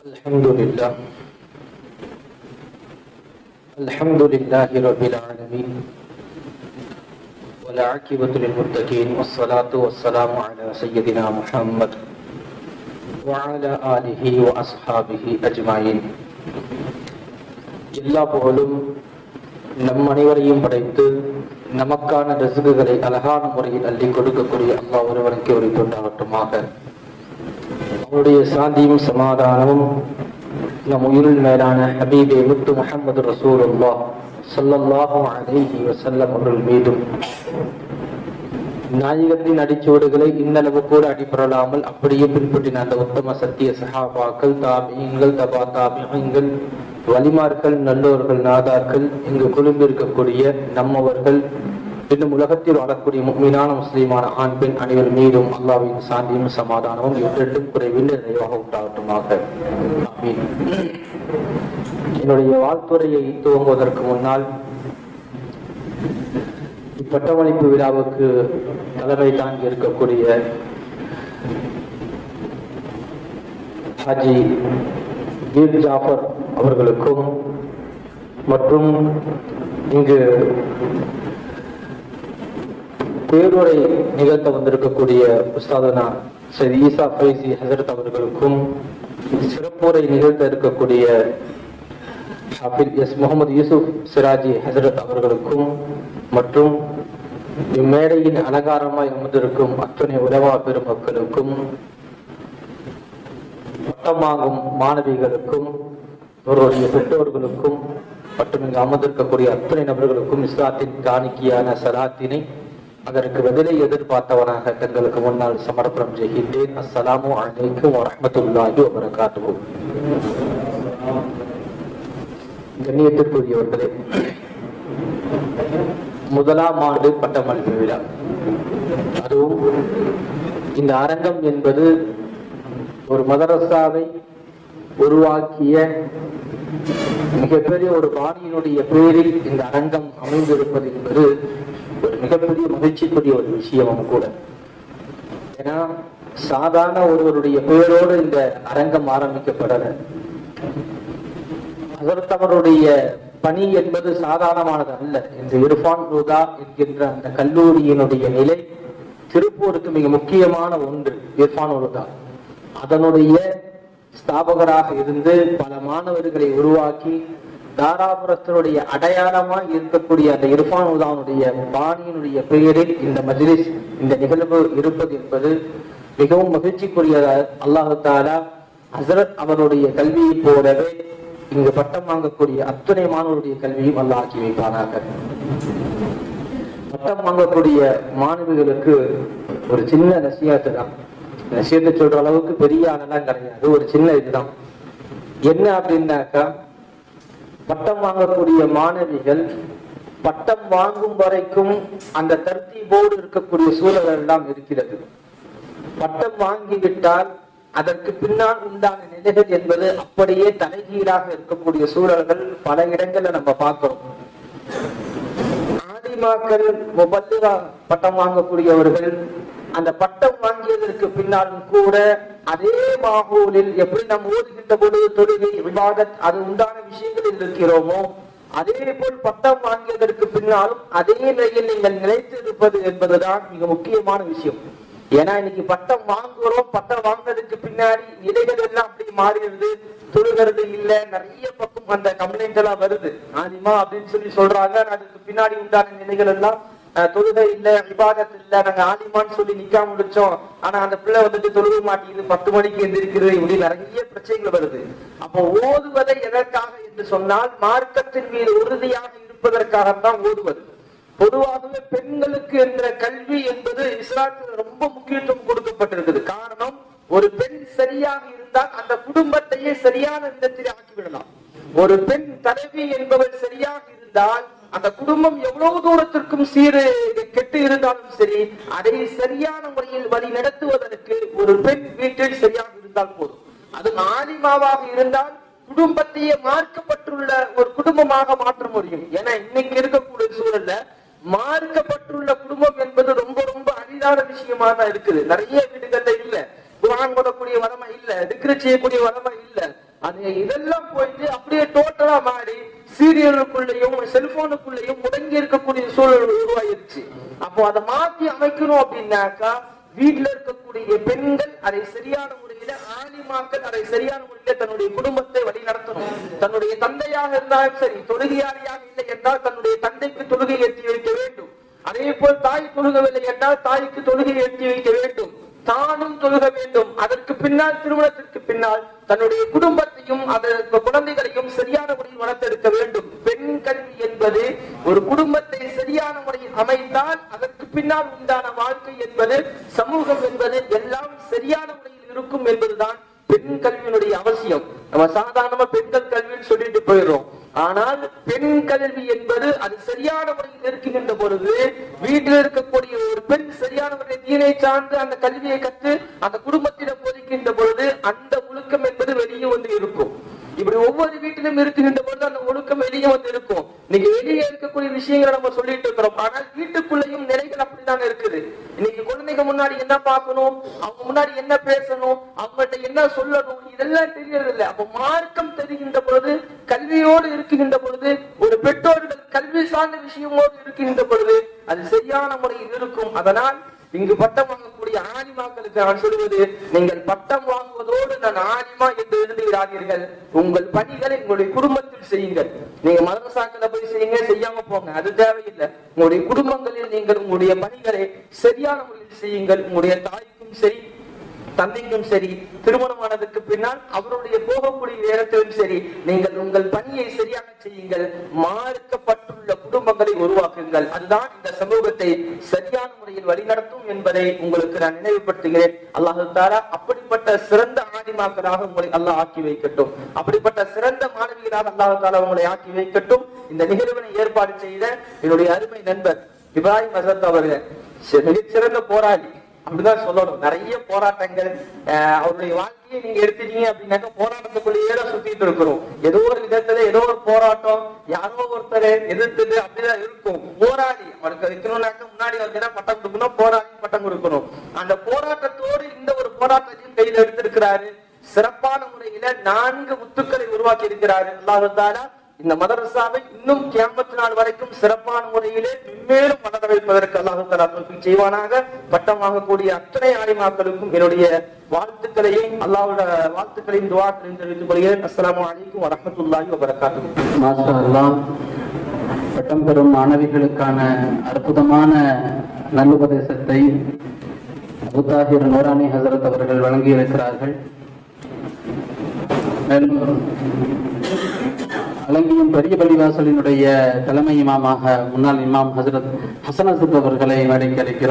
الحمد لله الحمد لله رب العالمين والعاقبة للمتقين والصلاة والسلام على سيدنا محمد وعلى آله وأصحابه أجمعين எல்லா புகழும் நம் அனைவரையும் படைத்து நமக்கான ரசிகுகளை அழகான முறையில் அள்ளி கொடுக்கக்கூடிய அல்லாஹ் ஒருவனுக்கு ஒரு தொண்டாகட்டுமாக அவருடைய சாந்தியும் சமாதானமும் நம் உயிரில் மேலான ஹபீபே முத்து முகமது ரசூலுல்லா ஸல்லல்லாஹு அலைஹி வசல்லம் அவர்கள் மீதும். நாயகத்தின் அடிச்சுவடுகளை இன்னளவு கூட அடிபடலாமல் அப்படியே பின்பற்றின அந்த உத்தம சத்திய சஹாபாக்கள் தாபியங்கள் தபா தாபியங்கள் வலிமார்கள் நல்லோர்கள் நாதார்கள் இங்கு குழும்பிருக்கக்கூடிய நம்மவர்கள் இன்னும் உலகத்தில் வாழக்கூடிய முக்மீனான முஸ்லீமான ஆண் பெண் அனைவர் மீதும் அல்லாவின் சாந்தியும் சமாதானமும் இவற்றிலும் குறைவின்றி நிறைவாக உண்டாகட்டுமாக. என்னுடைய வாழ்த்துறையை துவங்குவதற்கு முன்னால் பட்டமளிப்பு விழாவுக்கு தலைமை தாங்கி இருக்கக்கூடிய ஹாஜி வீர் ஜாஃபர் அவர்களுக்கும் மற்றும் இங்கு பேருரை நிகழ்த்த வந்திருக்கக்கூடிய உஸ்தாதனா சரி ஈசா ஃபைசி ஹசரத் அவர்களுக்கும் சிறப்புரை நிகழ்த்த இருக்கக்கூடிய ஹாஃபில் எஸ் முகமது யூசுப் சிராஜி ஹசரத் அவர்களுக்கும் மற்றும் இம்மேடையின் அலங்காரமாய் அமர்ந்திருக்கும் அத்துணை உதவா பெருமக்களுக்கும் பட்டமாகும் மாணவிகளுக்கும் இவருடைய பெற்றோர்களுக்கும் மற்றும் இங்கு அமர்ந்திருக்கக்கூடிய அத்தனை நபர்களுக்கும் இஸ்லாத்தின் காணிக்கையான சலாத்தினை அதற்கு பதிலை எதிர்பார்த்தவனாக தங்களுக்கு முன்னால் சமர்ப்பணம் செய்கின்றேன். அஸ்ஸலாமு அலைக்கும் வரஹ்மத்துல்லாஹி வபரகாத்துஹு. கண்ணியத்திற்குரியவர்களே முதலாம் ஆண்டு பட்டமளிப்பு விழா. அதுவும் இந்த அரங்கம் என்பது ஒரு மதரசாவை உருவாக்கிய மிகப்பெரிய ஒரு பாணியினுடைய பேரில் இந்த அரங்கம் அமைந்திருப்பது என்பது ஒரு மிகப்பெரிய மகிழ்ச்சிக்குரிய ஒரு விஷயமும் கூட. ஏன்னா சாதாரண ஒருவருடைய பெயரோடு இந்த அரங்கம் ஆரம்பிக்கப்படல. அவருடைய பணி என்பது சாதாரணமானது அல்ல இந்த இர்பான் ரூதா என்கின்ற அந்த கல்லூரியினுடைய நிலை திருப்பூருக்கு மிக முக்கியமான ஒன்று இர்ஃபான் ரூதா. அதனுடைய ஸ்தாபகராக இருந்து பல மாணவர்களை உருவாக்கி தாராபுரத்தினுடைய அடையாளமாக இருக்கக்கூடிய அந்த இர்ஃபான் உதானுடைய பாணியினுடைய பெயரில் இந்த மஜ்லிஸ் இந்த நிகழ்வு இருப்பது என்பது மிகவும் மகிழ்ச்சிக்குரியதாக அல்லாஹு தாலா ஹசரத் அவருடைய கல்வியை போலவே இங்கு பட்டம் வாங்கக்கூடிய அத்துணை மாணவருடைய கல்வியும் அல்லாஹ் ஆக்கி வைப்பானாக. பட்டம் வாங்கக்கூடிய மாணவிகளுக்கு ஒரு சின்ன நசியாத்து தான். நசியத்தை சொல்ற அளவுக்கு பெரிய ஆனெல்லாம் கிடையாது. ஒரு சின்ன இதுதான். என்ன அப்படின்னாக்கா பட்டம் வாங்கக்கூடிய மாணவிகள் பட்டம் வாங்கும் வரைக்கும் அந்த தர்த்தீபோடு இருக்கக்கூடிய சூழல் எல்லாம் இருக்கிறது. பட்டம் வாங்கிவிட்டால் அதற்கு பின்னால் உண்டான நிலைகள் என்பது அப்படியே தலைகீழாக இருக்கக்கூடிய சூழல்கள் பல இடங்கள்ல நம்ம பார்க்கிறோம். ஆதிமாக்கள் பட்டம் வாங்கக்கூடியவர்கள் அந்த பட்டம் வாங்கியதற்கு பின்னாலும் கூட அதே மாகூலில் எப்படி நாம் ஓதுகின்ற பொழுது தொழுகை விவாதத் அது உண்டான விஷயங்களில் இருக்கிறோமோ அதே போல் பட்டம் வாங்கியதற்கு பின்னாலும் அதே நிலையில் நீங்கள் நிலைத்திருப்பது என்பதுதான் மிக முக்கியமான விஷயம். ஏன்னா இன்னைக்கு பட்டம் வாங்குறோம் பட்டம் வாங்கினதுக்கு பின்னாடி நிலைகள் எல்லாம் அப்படி மாறிடுது. தொழுகிறது இல்ல நிறைய பக்கம் அந்த கம்ப்ளைண்ட் எல்லாம் வருது. ஆதிமா அப்படின்னு சொல்லி சொல்றாங்க அதுக்கு பின்னாடி உண்டான நிலைகள் எல்லாம் தொழுகை இல்ல விவாதத்து இல்ல நாங்க ஆலிமான்னு சொல்லி நிக்காம முடிச்சோம். ஆனா அந்த பிள்ளை வந்துட்டு தொழுக மாட்டேங்குது. பத்து மணிக்கு எந்திரிக்கிறது இப்படி நிறைய பிரச்சனைகள் வருது. அப்ப ஓதுவதை எதற்காக என்று சொன்னால் மார்க்கத்தின் மீது உறுதியாக இருப்பதற்காகத்தான் ஓதுவது. பொதுவாகவே பெண்களுக்கு என்ற கல்வி என்பது இஸ்லாத்தில் ரொம்ப முக்கியத்துவம் கொடுக்கப்பட்டிருக்குது. காரணம் ஒரு பெண் சரியாக இருந்தால் அந்த குடும்பத்தையே சரியான விதத்தில் ஆக்கிவிடலாம். ஒரு பெண் தலைவி என்பவள் சரியாக இருந்தால் அந்த குடும்பம் எவ்வளவு தூரத்திற்கும் சீரு கெட்டு இருந்தாலும் சரி அதை சரியான முறையில் வழி நடத்துவதற்கு ஒரு பெண் வீட்டில் சரியாக இருந்தால் போதும். அது ஆலிமாவாக இருந்தால் குடும்பத்தையே மார்க்கப்பட்டுள்ள ஒரு குடும்பமாக மாற்ற முடியும். ஏன்னா இன்னைக்கு இருக்கக்கூடிய சூழல்ல மார்க்கப்பட்டுள்ள குடும்பம் என்பது ரொம்ப ரொம்ப அரிதான விஷயமா தான் இருக்குது. நிறைய வீடுகள்ல இல்ல. குரான் ஓதக்கூடிய வரமை இல்ல. திக்ரு செய்யக்கூடிய வரமை இல்ல. அது இதெல்லாம் போயிட்டு அப்படியே டோட்டலா மாறி சீரியலுக்குள்ளேயும் செல்போனுக்குள்ளேயும் முடங்கி இருக்கக்கூடிய சூழல் உருவாயிருச்சு. அப்போ அதை மாத்தி அமைக்கணும் அப்படின்னாக்கா வீட்டுல இருக்கக்கூடிய பெண்கள் அதை சரியான முறையில ஆலிமாக்கள் அதை சரியான முறையில தன்னுடைய குடும்பத்தை வழி நடத்தணும் தன்னுடைய தந்தையாக இருந்தாலும் சரி தொழுகையாளியாக இல்லை என்றால் தன்னுடைய தந்தைக்கு தொழுகை ஏற்றி வைக்க வேண்டும். அதே போல் தாய் தொழுகவில்லை என்றால் தாய்க்கு தொழுகை ஏற்றி வைக்க வேண்டும். தானும் தொழுக வேண்டும். அதற்கு பின்னால் திருமணத்திற்கு பின்னால் தன்னுடைய குடும்பத்தையும் அதற்கு குழந்தைகளையும் சரியான முறையில் வளர்த்தெடுக்க வேண்டும். பெண் கல்வி என்பது ஒரு குடும்பத்தை சரியான முறையில் அமைத்தால் அதற்கு பின்னால் உண்டான வாழ்க்கை என்பது சமூகம் என்பது எல்லாம் சரியான முறையில் இருக்கும் என்பதுதான் பெண் கல்வியினுடைய அவசியம். நம்ம சாதாரணமா பெண்கள் கல்வின்னு சொல்லிட்டு போயிடுறோம். ஆனால் பெண் கல்வி என்பது அது சரியான முறையில் இருக்குகின்ற பொழுது வீட்டில் இருக்கக்கூடிய ஒரு பெண் சரியான முறையில் தீனை சார்ந்து அந்த கல்வியை கற்று அந்த குடும்பத்திடம் போதிக்கின்ற பொழுது வெளியே வந்து இருக்கும் இப்படி ஒவ்வொரு வீட்டிலும் இருக்குகின்ற பொழுது அந்த ஒழுக்கம் வெளியே வந்து இருக்கும் இன்னைக்கு வெளியே இருக்கக்கூடிய விஷயங்களை நம்ம சொல்லிட்டு இருக்கிறோம். ஆனால் வீட்டுக்குள்ளேயும் நிலைகள் அப்படிதான் இருக்குது. இன்னைக்கு குழந்தைங்க முன்னாடி என்ன பார்க்கணும்? அவங்க முன்னாடி என்ன பேசணும்? அவங்கள்ட்ட என்ன சொல்லணும்? இதெல்லாம் தெரியறது இல்லை அப்ப மார்க்கம் தெரிகின்ற பொழுது கல்வியோடு இருக்குகின்ற பொழுது ஒரு பெற்றோர்கள் கல்வி சார்ந்த விஷயமோடு இருக்குகின்ற பொழுது அது சரியான முறையில் இருக்கும். அதனால் இங்கு பட்டம் வாங்கக்கூடிய ஆலிமாக்களுக்கு நான் சொல்வது நீங்கள் பட்டம் வாங்குவதோடு நான் ஆலிமா என்று எழுதுகிறார்கள் உங்கள் பணிகளை உங்களுடைய குடும்பத்தில் செய்யுங்கள். நீங்க மதரசாக்களை போய் செய்யுங்க செய்யாம போங்க. அது தேவையில்லை. உங்களுடைய குடும்பங்களில் நீங்கள் உங்களுடைய பணிகளை சரியான முறையில் செய்யுங்கள். உங்களுடைய தாய்க்கும் சரி தந்தைக்கும் சரி திருமணமானதுக்கு பின்னால் அவருடைய போகக்கூடிய நேரத்திலும் சரி நீங்கள் உங்கள் பணியை சரியாக செய்யுங்கள். மாறுக்கப்பட்டுள்ள குடும்பங்களை உருவாக்குங்கள். அதுதான் இந்த சமூகத்தை சரியான முறையில் வழிநடத்தும் என்பதை உங்களுக்கு நான் நினைவுபடுத்துகிறேன். அல்லாஹு தாரா அப்படிப்பட்ட சிறந்த ஆதிமாக்களாக உங்களை அல்லாஹ் ஆக்கி வைக்கட்டும். அப்படிப்பட்ட சிறந்த மாணவிகளாக அல்லாஹு தாரா உங்களை ஆக்கி வைக்கட்டும். இந்த நிகழ்வினை ஏற்பாடு செய்த என்னுடைய அருமை நண்பர் இப்ராஹிம் அசத் அவர்கள். மிகச்சிறந்த போராளி. அப்படிதான் சொல்லணும். நிறைய போராட்டங்கள் அவருடைய வாழ்க்கையை நீங்க எடுத்துட்டீங்க அப்படின்னாக்க போராட்டத்துக்குள்ளேயே தான் சுத்திட்டு இருக்கிறோம். ஏதோ ஒரு விதத்துல ஏதோ ஒரு போராட்டம் யாரோ ஒருத்தர் எதிர்த்தது அப்படிதான் இருக்கும். போராடி அவருக்கு வைக்கணும்னாக்க முன்னாடி அவருக்கு என்ன பட்டம் கொடுக்கணும் போராடி பட்டம் கொடுக்கணும். அந்த போராட்டத்தோடு இந்த ஒரு போராட்டத்தையும் கையில் எடுத்திருக்கிறாரு. சிறப்பான முறையில நான்கு முத்துக்களை உருவாக்கி இருக்கிறாரு அல்லாஹால இந்த மதரசாவை இன்னும் கியாமத்து நாள் வரைக்கும் சிறப்பான முறையிலே மேலும் வளர வைப்பதற்கு அல்லாஹு செய்வானாக. பட்டம் வாங்கக்கூடிய அத்தனை ஆலிமாக்களுக்கும் என்னுடைய வாழ்த்துக்களையும் அல்லாவோட வாழ்த்துக்களையும் துவாக்களையும் தெரிவித்துக் கொள்கிறேன் அஸ்லாம் அலைக்கும் வரமத்துல்லாஹி வபரகாத்துஹு. அல்லாஹ் பட்டம் பெறும் மாணவிகளுக்கான அற்புதமான நல்லுபதேசத்தை அபுதாஹிர் நூரானி ஹசரத் அவர்கள் வழங்கியிருக்கிறார்கள். மேலும் அலங்கியும் பெரிய பள்ளிவாசலினுடைய தலைமை இமாமாக முன்னாள் இமாம் ஹசரத் ஹசன் ஹசரத் அவர்களை வழங்கி